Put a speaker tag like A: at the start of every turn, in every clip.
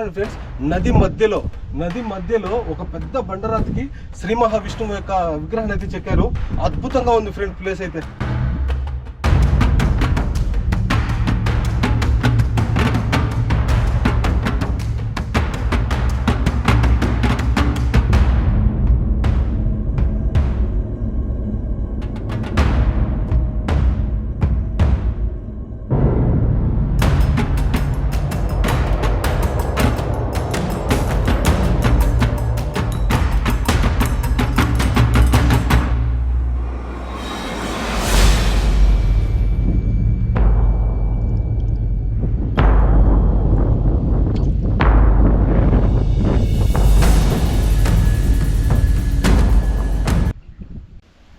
A: Friends నది మధ్యలో నది మధ్యలో ఒక పెద్ద బండరాతికి శ్రీ మహావిష్ణువు యొక్క విగ్రహాన్ని అయితే చెక్కారు. అద్భుతంగా ఉంది ఫ్రెండ్ ప్లేస్ అయితే.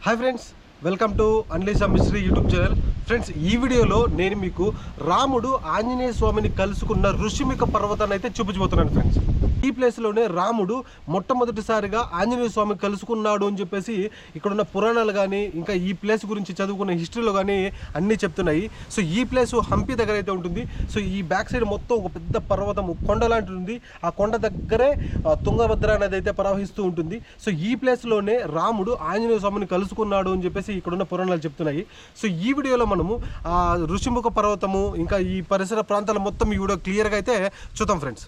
A: హాయ్ ఫ్రెండ్స్ వెల్కమ్ టు అన్లీసా మిస్ట్రీ యూట్యూబ్ ఛానల్. ఫ్రెండ్స్ ఈ వీడియోలో నేను మీకు రాముడు ఆంజనేయ స్వామిని కలుసుకున్న ఋషిమిక పర్వతాన్ని అయితే చూపించబోతున్నాను ఫ్రెండ్స్. ఈ ప్లేస్లోనే రాముడు మొట్టమొదటిసారిగా ఆంజనేయ స్వామి కలుసుకున్నాడు అని చెప్పేసి ఇక్కడ ఉన్న పురాణాలు కానీ ఇంకా ఈ ప్లేస్ గురించి చదువుకున్న హిస్టరీలో కానీ అన్నీ చెప్తున్నాయి. సో ఈ ప్లేస్ హంపి దగ్గర అయితే ఉంటుంది. సో ఈ బ్యాక్ సైడ్ మొత్తం ఒక పెద్ద పర్వతం కొండ లాంటిది ఉంది. ఆ కొండ దగ్గరే తుంగభద్ర అనేది అయితే ప్రవహిస్తూ ఉంటుంది. సో ఈ ప్లేస్లోనే రాముడు ఆంజనేయ స్వామిని కలుసుకున్నాడు అని చెప్పేసి ఇక్కడున్న పురాణాలు చెప్తున్నాయి. సో ఈ వీడియోలో మనము ఆ ఋషిముఖ పర్వతము ఇంకా ఈ పరిసర ప్రాంతాల మొత్తం ఈ వీడియో క్లియర్గా అయితే చూద్దాం ఫ్రెండ్స్.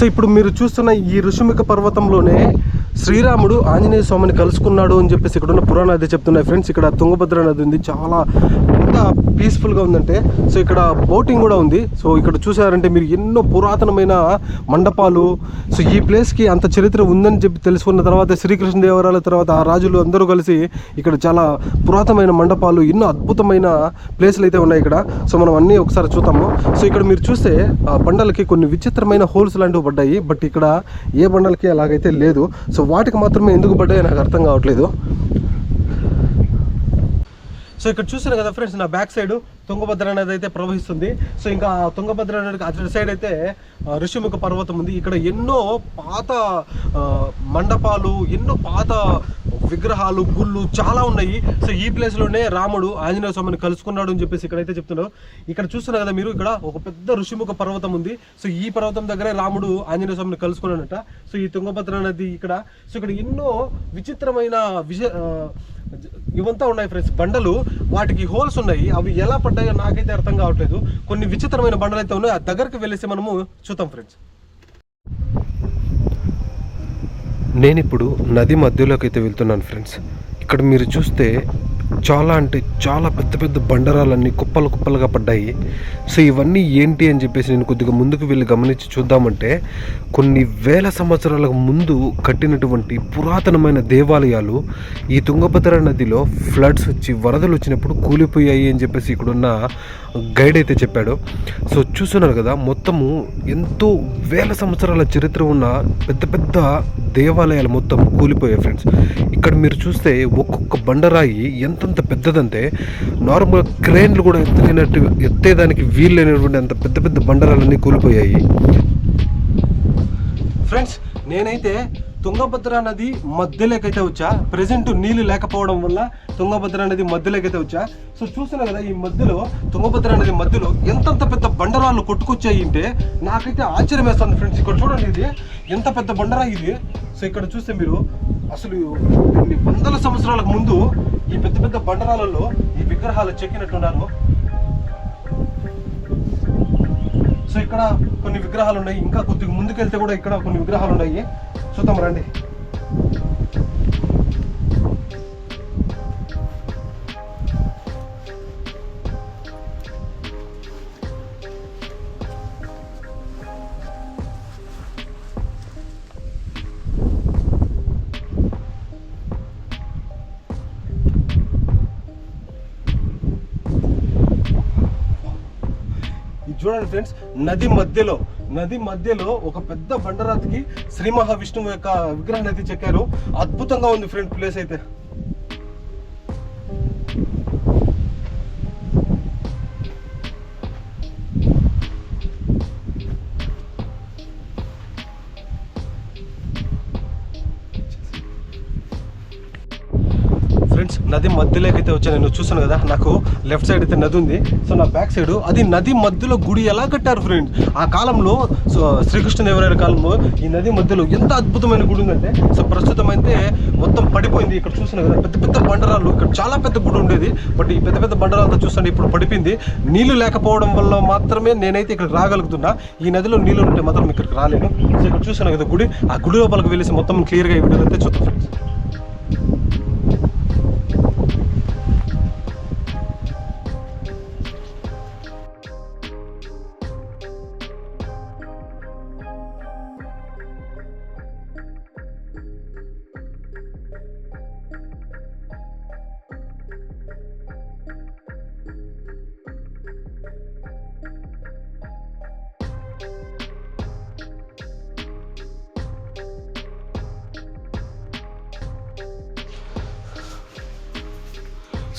A: సో ఇప్పుడు మీరు చూస్తున్న ఈ ఋషిముఖ పర్వతంలోనే శ్రీరాముడు ఆంజనేయ స్వామిని కలుసుకున్నాడు అని చెప్పేసి ఇక్కడ ఉన్న పురాణాలు నది చెప్తున్నాయి. ఫ్రెండ్స్ ఇక్కడ తుంగభద్ర నది ఉంది. చాలా ఎంత పీస్ఫుల్గా ఉందంటే సో ఇక్కడ బోటింగ్ కూడా ఉంది. సో ఇక్కడ చూసారంటే మీరు ఎన్నో పురాతనమైన మండపాలు. సో ఈ ప్లేస్కి అంత చరిత్ర ఉందని చెప్పి తెలుసుకున్న తర్వాత శ్రీకృష్ణదేవరాయల తర్వాత ఆ రాజులు అందరూ కలిసి ఇక్కడ చాలా పురాతనమైన మండపాలు ఎన్నో అద్భుతమైన ప్లేస్లు అయితే ఉన్నాయి ఇక్కడ. సో మనం అన్నీ ఒకసారి చూద్దాము. సో ఇక్కడ మీరు చూస్తే ఆ బండలకి కొన్ని విచిత్రమైన హోల్స్ లాంటివి పడ్డాయి. బట్ ఇక్కడ ఏ బండలకి అలాగైతే లేదు. సో వాటికి మాత్రమే ఎందుకు పడ్డాయో నాకు అర్థం కావట్లేదు. సో ఇక్కడ చూసారు కదా ఫ్రెండ్స్ నా బ్యాక్ సైడ్ తుంగభద్ర అనేది అయితే ప్రవహిస్తుంది. సో ఇంకా తుంగభద్ర అనేది అటు సైడ్ అయితే ఋషిముఖ పర్వతం ఉంది. ఇక్కడ ఎన్నో పాత మండపాలు ఎన్నో పాత విగ్రహాలు గుళ్ళు చాలా ఉన్నాయి. సో ఈ ప్లేస్లోనే రాముడు ఆంజనేయ స్వామిని కలుసుకున్నాడు అని చెప్పేసి ఇక్కడైతే చెప్తున్నారు. ఇక్కడ చూస్తున్నారు కదా మీరు ఇక్కడ ఒక పెద్ద ఋషిముఖ పర్వతం ఉంది. సో ఈ పర్వతం దగ్గరే రాముడు ఆంజనేయ స్వామిని కలుసుకున్నాడట. సో ఈ తుంగభద్ర నది ఇక్కడ సో ఇక్కడ ఎన్నో విచిత్రమైన విజ ఇవంతా ఉన్నాయి ఫ్రెండ్స్ బండలు వాటికి హోల్స్ ఉన్నాయి. అవి ఎలా పడ్డాయో నాకైతే అర్థం కావట్లేదు. కొన్ని విచిత్రమైన బండలు అయితే ఉన్నాయి. ఆ దగ్గరికి వెళ్ళేసి మనము చూద్దాం ఫ్రెండ్స్ నేను ఇప్పుడు నది మధ్యలోకి అయితే వెళ్తున్నాను ఫ్రెండ్స్ ఇక్కడ మీరు చూస్తే చాలా అంటే చాలా పెద్ద పెద్ద బండరాలన్నీ కుప్పలు కుప్పలుగా పడ్డాయి. సో ఇవన్నీ ఏంటి అని చెప్పేసి నేను కొద్దిగా ముందుకు వెళ్ళి గమనించి చూద్దామంటే కొన్ని వేల సంవత్సరాలకు ముందు కట్టినటువంటి పురాతనమైన దేవాలయాలు ఈ తుంగభద్ర నదిలో ఫ్లడ్స్ వచ్చి వరదలు వచ్చినప్పుడు కూలిపోయాయి అని చెప్పేసి ఇక్కడున్న గైడ్ అయితే చెప్పాడు. సో చూస్తున్నారు కదా మొత్తము ఎంతో వేల సంవత్సరాల చరిత్ర ఉన్న పెద్ద పెద్ద దేవాలయాలు మొత్తం కూలిపోయాయి ఫ్రెండ్స్ ఇక్కడ మీరు చూస్తే ఒక్కొక్క బండరాయి ఎంతంత పెద్దదంటే నార్మల్ క్రేన్లు కూడా ఎత్తలేనట్టు ఎత్తేదానికి వీలు లేనటువంటి అంత పెద్ద పెద్ద బండరాలన్నీ కూలిపోయాయి. ఫ్రెండ్స్ నేనైతే తుంగభద్ర నది మధ్యలోకైతే వచ్చా? ప్రజెంట్ నీళ్ళు లేకపోవడం వల్ల తుంగభద్ర నది మధ్యలోకైతే వచ్చా? సో చూసిన కదా ఈ మధ్యలో తుంగభద్ర నది మధ్యలో ఎంతంత పెద్ద బండరాళ్ళు కొట్టుకొచ్చాయి అంటే నాకైతే ఆశ్చర్యం వేస్తుంది ఫ్రెండ్స్ ఇక్కడ చూడండి ఇది. ఎంత పెద్ద బండరా ఇది? సో ఇక్కడ చూస్తే మీరు అసలు కొన్ని వందల సంవత్సరాలకు ముందు ఈ పెద్ద పెద్ద బండరాలలో ఈ విగ్రహాలు చెక్కినట్టున్నారు. సో ఇక్కడ కొన్ని విగ్రహాలు ఉన్నాయి. ఇంకా కొద్దిగా ముందుకెళ్తే కూడా ఇక్కడ కొన్ని విగ్రహాలు ఉన్నాయి. చూద్దాం రండి. చూడండి ఫ్రెండ్స్ నది మధ్యలో నది మధ్యలో ఒక పెద్ద బండరాతికి శ్రీ మహావిష్ణువు యొక్క విగ్రహాన్ని అయితే చెక్కారు. అద్భుతంగా ఉంది ఫ్రెండ్ ప్లేస్ అయితే. నది మధ్యలోకి అయితే వచ్చాను. నేను చూసాను కదా నాకు లెఫ్ట్ సైడ్ అయితే నది ఉంది. సో నా బ్యాక్ సైడ్ అది నది మధ్యలో గుడి ఎలా కట్టారు ఫ్రెండ్స్ ఆ కాలంలో సో శ్రీకృష్ణదేవరాయల కాలంలో ఈ నది మధ్యలో ఎంత అద్భుతమైన గుడి ఉందంటే సో ప్రస్తుతం అయితే మొత్తం పడిపోయింది. ఇక్కడ చూసాను కదా పెద్ద పెద్ద బండరాలు ఇక్కడ చాలా పెద్ద గుడి ఉండేది. బట్ ఈ పెద్ద పెద్ద బండరాలతో చూస్తుంటే ఇప్పుడు పడిపోయింది. నీళ్ళు లేకపోవడం వల్ల మాత్రమే నేనైతే ఇక్కడికి రాగలుగుతున్నా. ఈ నదిలో నీళ్ళు ఉంటే మాత్రం ఇక్కడికి రాలేను. సో ఇక్కడ చూసాను కదా గుడి. ఆ గుడి లోపలికి వెళ్ళేసి మొత్తం క్లియర్గా ఈ వీడియో అయితే చూద్దాం ఫ్రెండ్స్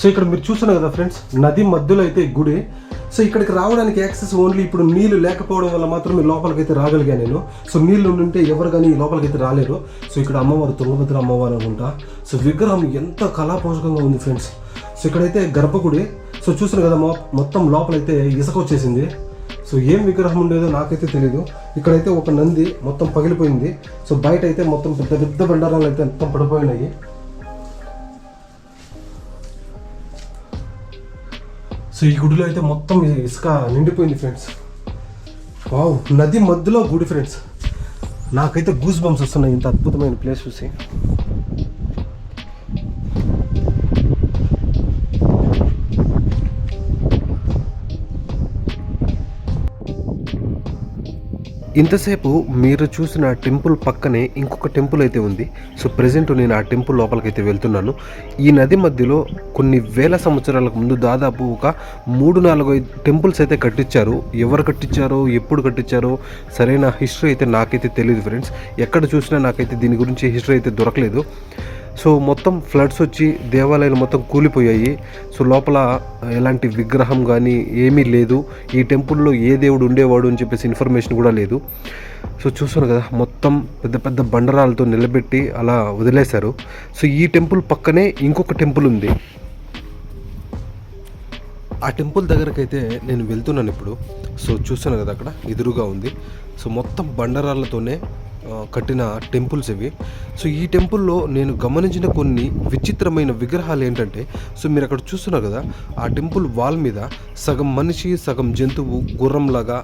A: సో ఇక్కడ మీరు చూస్తున్నారు కదా ఫ్రెండ్స్ నది మధ్యలో అయితే గుడి. సో ఇక్కడికి రావడానికి యాక్సెస్ ఓన్లీ ఇప్పుడు నీళ్ళు లేకపోవడం వల్ల మాత్రమే లోపలికి అయితే రాగలిగా నేను. సో నీళ్ళు ఉంటే ఎవరు కానీ లోపలికి అయితే రాలేరు. సో ఇక్కడ అమ్మవారు తుంగభద్ర అమ్మవారు అనుకుంటా సో విగ్రహం ఎంత కళాపోషకంగా ఉంది ఫ్రెండ్స్ సో ఇక్కడైతే గర్భగుడి. సో చూసాను కదా మొత్తం లోపలైతే ఇసుక వచ్చేసింది. సో ఏం విగ్రహం ఉండేదో నాకైతే తెలియదు ఇక్కడైతే ఒక నంది మొత్తం పగిలిపోయింది. సో బయట అయితే మొత్తం పెద్ద పెద్ద బండారాలు అయితే మొత్తం పడిపోయినాయి. సో ఈ గుడిలో అయితే మొత్తం ఇసుక నిండిపోయింది ఫ్రెండ్స్ వావ్ నది మధ్యలో గుడి ఫ్రెండ్స్ నాకైతే గూస్ బంప్స్ వస్తున్నాయి ఇంత అద్భుతమైన ప్లేస్ చూసి. ఇంతసేపు మీరు చూసిన టెంపుల్ పక్కనే ఇంకొక టెంపుల్ అయితే ఉంది. సో ప్రజెంట్ నేను ఆ టెంపుల్ లోపలికైతే వెళ్తున్నాను. ఈ నది మధ్యలో కొన్ని వేల సంవత్సరాలకు ముందు దాదాపు ఒక మూడు నాలుగు ఐదు టెంపుల్స్ అయితే కట్టించారు. ఎవరు కట్టించారో ఎప్పుడు కట్టించారో సరైన హిస్టరీ అయితే నాకైతే తెలియదు ఫ్రెండ్స్ ఎక్కడ చూసినా నాకైతే దీని గురించి హిస్టరీ అయితే దొరకలేదు. సో మొత్తం ఫ్లడ్స్ వచ్చి దేవాలయాలు మొత్తం కూలిపోయాయి. సో లోపల ఎలాంటి విగ్రహం కానీ ఏమీ లేదు. ఈ టెంపుల్లో ఏ దేవుడు ఉండేవాడు అని చెప్పేసి ఇన్ఫర్మేషన్ కూడా లేదు. సో చూస్తున్నారు కదా మొత్తం పెద్ద పెద్ద బండరాలతో నిలబెట్టి అలా వదిలేశారు. సో ఈ టెంపుల్ పక్కనే ఇంకొక టెంపుల్ ఉంది. ఆ టెంపుల్ దగ్గరకైతే నేను వెళ్తున్నాను ఇప్పుడు. సో చూస్తాను కదా అక్కడ ఎదురుగా ఉంది. సో మొత్తం బండరాళ్ళతోనే కట్టిన టెంపుల్స్ ఇవి. సో ఈ టెంపుల్లో నేను గమనించిన కొన్ని విచిత్రమైన విగ్రహాలు ఏంటంటే సో మీరు అక్కడ చూస్తున్నారు కదా ఆ టెంపుల్ వాల్ మీద సగం మనిషి సగం జంతువు గుర్రంలాగా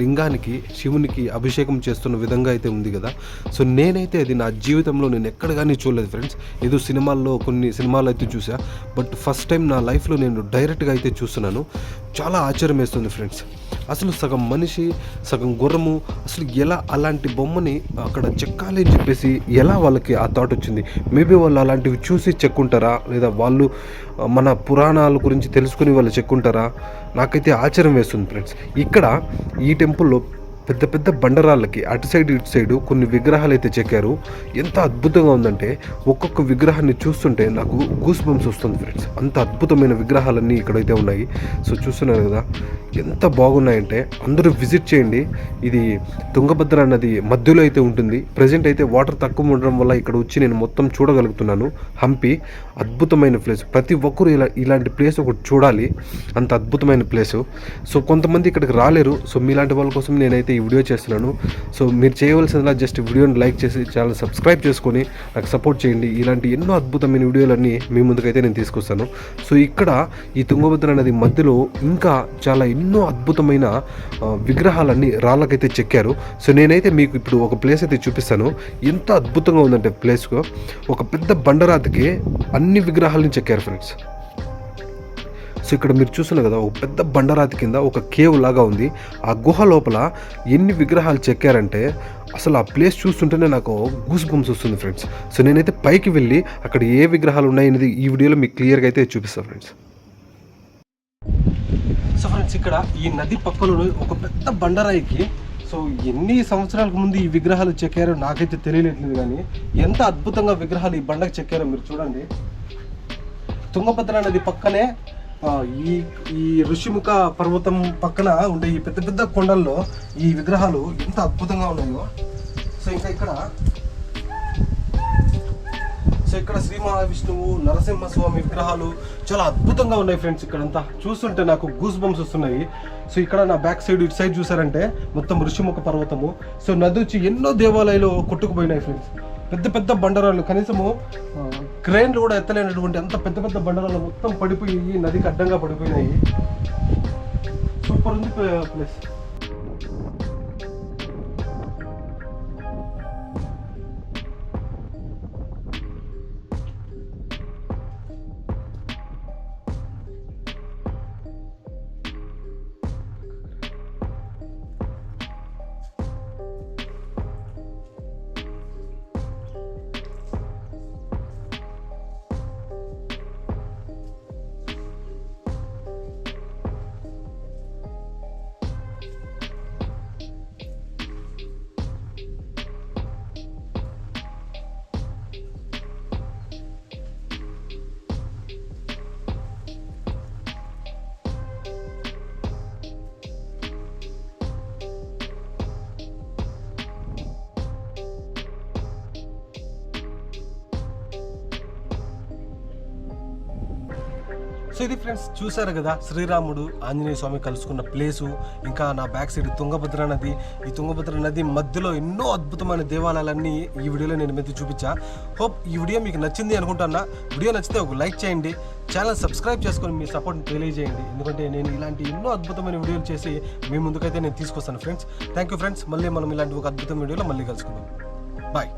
A: లింగానికి శివునికి అభిషేకం చేస్తున్న విధంగా అయితే ఉంది కదా. సో నేనైతే అది నా జీవితంలో నేను ఎక్కడ కానీ చూడలేదు ఫ్రెండ్స్. ఏదో సినిమాల్లో కొన్ని సినిమాలు అయితే చూసా. బట్ ఫస్ట్ టైం నా లైఫ్లో నేను డైరెక్ట్గా అయితే చూస్తున్నాను. చాలా ఆశ్చర్యం వేస్తుంది ఫ్రెండ్స్. అసలు సగం మనిషి సగం గుర్రము అసలు ఎలా అలాంటి బొమ్మని అక్కడ చెక్కాలి అని చెప్పేసి ఎలా వాళ్ళకి ఆ థాట్ వచ్చింది? మేబీ వాళ్ళు అలాంటివి చూసి చెక్కుంటారా? లేదా వాళ్ళు మన పురాణాల గురించి తెలుసుకుని వాళ్ళు చెక్కుంటారా? నాకైతే ఆశ్చర్యం వేస్తుంది ఫ్రెండ్స్ ఇక్కడ ఈ టెంపుల్లో పెద్ద పెద్ద బండరాళ్ళకి అటు సైడ్ ఇటు సైడ్ కొన్ని విగ్రహాలు అయితే చెక్కారు. ఎంత అద్భుతంగా ఉందంటే ఒక్కొక్క విగ్రహాన్ని చూస్తుంటే నాకు గూస్ బంప్స్ వస్తుంది ఫ్రెండ్స్ అంత అద్భుతమైన విగ్రహాలన్నీ ఇక్కడైతే ఉన్నాయి. సో చూస్తున్నారు కదా ఎంత బాగున్నాయంటే అందరూ విజిట్ చేయండి. ఇది తుంగభద్ర నది మధ్యలో అయితే ఉంటుంది. ప్రజెంట్ అయితే వాటర్ తక్కువ ఉండడం వల్ల ఇక్కడ వచ్చి నేను మొత్తం చూడగలుగుతున్నాను. హంపి అద్భుతమైన ప్లేస్ ప్రతి ఒక్కరు ఇలా ఇలాంటి ప్లేస్ ఒకటి చూడాలి. అంత అద్భుతమైన ప్లేసు సో కొంతమంది ఇక్కడికి రాలేరు. సో మీలాంటి వాళ్ళ కోసం నేనైతే ఈ వీడియో చేస్తున్నాను. సో మీరు చేయవలసిందిలా జస్ట్ వీడియోని లైక్ చేసి ఛానల్ సబ్స్క్రైబ్ చేసుకొని నాకు సపోర్ట్ చేయండి. ఇలాంటి ఎన్నో అద్భుతమైన వీడియోలన్నీ మీ ముందుకైతే నేను తీసుకొస్తాను. సో ఇక్కడ ఈ తుంగభద్ర నది మధ్యలో ఇంకా చాలా ఎన్నో అద్భుతమైన విగ్రహాలన్నీ రాళ్ళకైతే చెక్కారు. సో నేనైతే మీకు ఇప్పుడు ఒక ప్లేస్ అయితే చూపిస్తాను. ఎంత అద్భుతంగా ఉందంటే ప్లేస్కు ఒక పెద్ద బండరాతికి అన్ని విగ్రహాలను చెక్కారు ఫ్రెండ్స్ సో ఇక్కడ మీరు చూస్తున్నారు కదా ఒక పెద్ద బండరాతి కింద ఒక కేవ్ లాగా ఉంది. ఆ గుహ లోపల ఎన్ని విగ్రహాలు చెక్కారంటే అసలు ఆ ప్లేస్ చూస్తుంటేనే నాకు గూస్ బంప్స్ వస్తుంది ఫ్రెండ్స్ సో నేనైతే పైకి వెళ్ళి అక్కడ ఏ విగ్రహాలు ఉన్నాయనేది ఈ వీడియోలో మీకు క్లియర్గా అయితే చూపిస్తాను ఫ్రెండ్స్ సో ఫ్రెండ్స్ ఇక్కడ ఈ నది పక్కలో ఒక పెద్ద బండరాయికి సో ఎన్ని సంవత్సరాలకు ముందు ఈ విగ్రహాలు చెక్కారో నాకైతే తెలియలేట్లేదు కానీ ఎంత అద్భుతంగా విగ్రహాలు ఈ బండకు చెక్కారో మీరు చూడండి. తుంగభద్ర నది పక్కనే ఈ ఈ ఋషిముఖ పర్వతం పక్కన ఉండే ఈ పెద్ద పెద్ద కొండల్లో ఈ విగ్రహాలు ఎంత అద్భుతంగా ఉన్నాయో. సో ఇంకా ఇక్కడ సో ఇక్కడ శ్రీ మహావిష్ణువు నరసింహస్వామి విగ్రహాలు చాలా అద్భుతంగా ఉన్నాయి ఫ్రెండ్స్ ఇక్కడంతా. చూస్తుంటే నాకు గూస్ బంప్స్ వస్తున్నాయి. సో ఇక్కడ నా బ్యాక్ సైడ్ ఇటు సైడ్ చూసారంటే మొత్తం ఋషిముఖ పర్వతము. సో నది వచ్చి ఎన్నో దేవాలయాలు కొట్టుకుపోయినాయి ఫ్రెండ్స్ పెద్ద పెద్ద బండరాళ్ళు కనీసము ఆ, క్రేన్లు కూడా ఎత్తలేనటువంటి అంత పెద్ద పెద్ద బండరాళ్ళు మొత్తం పడిపోయి నదికి అడ్డంగా పడిపోయినాయి. సూపర్ ఉంది ప్లేస్. సో ఇది ఫ్రెండ్స్ చూసారు కదా శ్రీరాముడు ఆంజనేయ స్వామి కలుసుకున్న ప్లేసు ఇంకా నా బ్యాక్ సైడ్ తుంగభద్ర నది. ఈ తుంగభద్ర నది మధ్యలో ఎన్నో అద్భుతమైన దేవాలయాలన్నీ ఈ వీడియోలో నేను మీద చూపించా. హోప్ ఈ వీడియో మీకు నచ్చింది అనుకుంటున్నా. వీడియో నచ్చితే ఒక లైక్ చేయండి. ఛానల్ సబ్స్క్రైబ్ చేసుకొని మీ సపోర్ట్ తెలియజేయండి. ఎందుకంటే నేను ఇలాంటి ఎన్నో అద్భుతమైన వీడియోలు చేసి మీ ముందుకైతే నేను తీసుకొస్తాను ఫ్రెండ్స్ థ్యాంక్ యూ ఫ్రెండ్స్ మళ్ళీ మనం ఇలాంటి ఒక అద్భుతమైన వీడియోలో మళ్ళీ కలుసుకుందాం. బాయ్